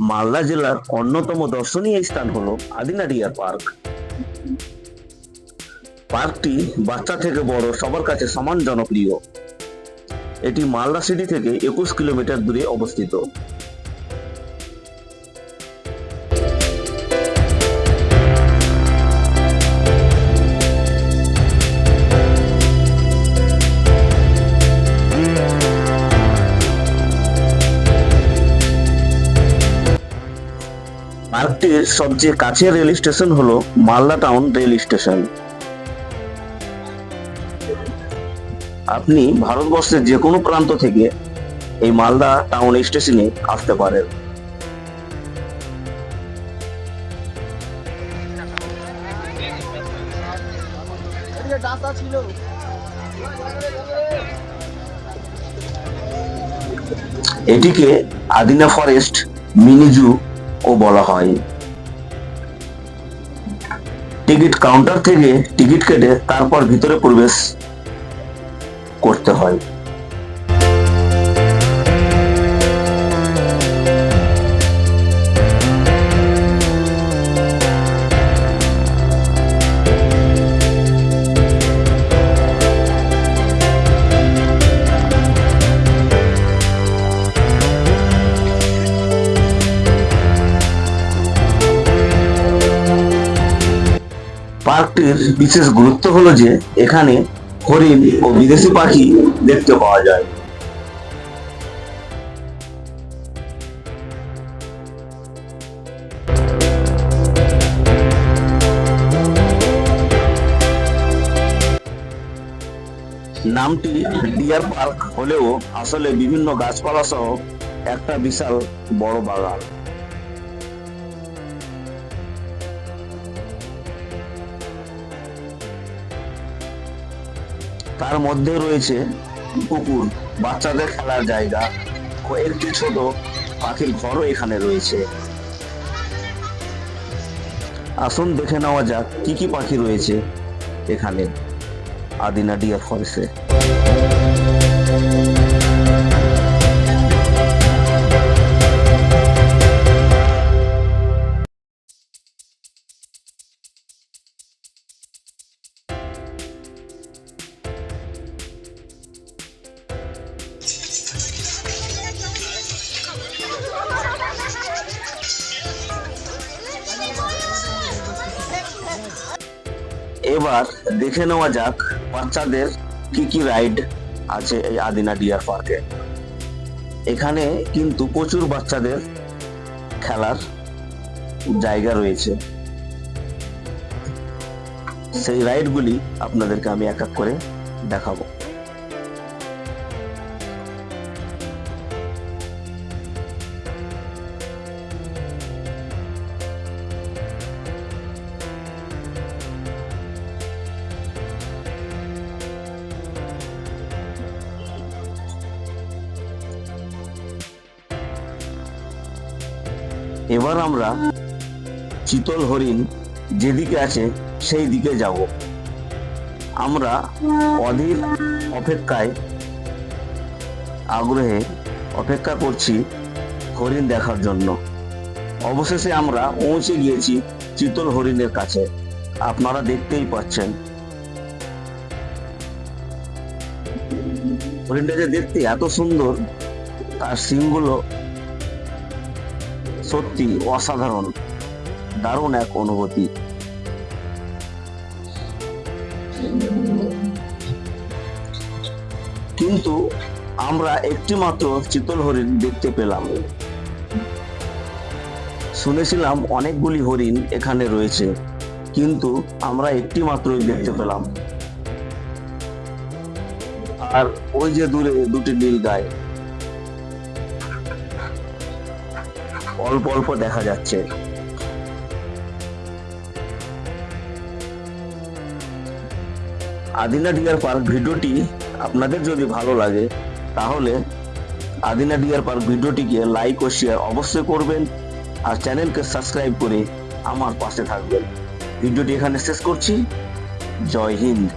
মালদা জেলার অন্যতম দর্শনীয় স্থান হলো আদিনারিয়া পার্ক। পার্কটি বাচ্চা থেকে বড়, সবার কাছে সমান জনপ্রিয়। এটি মালদা সিটি থেকে একুশ কিলোমিটার দূরে অবস্থিত। পার্কটির সবচেয়ে কাছের রেল স্টেশন হলো মালদা টাউন রেল স্টেশন। আপনি ভারতবর্ষের যে কোনো প্রান্ত থেকে এই মালদা টাউন স্টেশনে আসতে পারেন। এটিকে আদিনা ফরেস্ট মিনি জু ও বলা হয়। টিকিট কাউন্টার থেকে টিকিট কেটে তারপর ভিতরে প্রবেশ করতে হয়। পার্কটির বিশেষ গুরুত্ব হলো যে, এখানে হরিণ ও বিদেশি পাখি দেখতে পাওয়া যায়। নামটি ডিয়ার পার্ক হলেও আসলে বিভিন্ন গাছপালা সহ একটা বিশাল বড় বাগান। তার মধ্যে রয়েছে পুকুর বাচ্চাদের খেলার জায়গা ও একটি ছোট পাখির ঘরও এখানে রয়েছে। আসুন দেখে নেওয়া যাক কি কি পাখি রয়েছে এখানে। আদিনা ডিয়ার ফরেস্টে এবার দেখে নেওয়া যাক বাচ্চাদের কি কি রাইড আছে এই আদিনা ডিয়ার পার্কে এখানে কিন্তু প্রচুর বাচ্চাদের খেলার জায়গা রয়েছে। সেই রাইডগুলি আপনাদেরকে আমি এক এক করে দেখাবো। এবার আমরা চিতল হরিণ যেদিকে আছে সেই দিকে যাব। আমরা অধীর অপেক্ষায় আগ্রহে অপেক্ষা করছি হরিণ দেখার জন্য। অবশেষে আমরা পৌঁছে গিয়েছি চিতল হরিণের কাছে। আপনারা দেখতেই পাচ্ছেন। হরিণটা যে দেখতে এত সুন্দর, তার সিংগুলো সত্যি অসাধারণ, দারুণ এক অনুভূতি। কিন্তু আমরা একটি মাত্র চিতল হরিণ দেখতে পেলাম। শুনেছিলাম অনেকগুলি হরিণ এখানে রয়েছে, কিন্তু আমরা একটি মাত্রই দেখতে পেলাম। আর ওই যে দূরে দুটি নীল গায় অল্প অল্প দেখা যাচ্ছে। আদিনা ডিয়ার পার্ক ভিডিওটি আপনাদের যদি ভালো লাগে, তাহলে আদিনা ডিয়ার পার্ক ভিডিওটিকে লাইক ও শেয়ার অবশ্যই করবেন আর চ্যানেলকে সাবস্ক্রাইব করে আমার পাশে থাকবেন। ভিডিওটি এখানে শেষ করছি। জয় হিন্দ।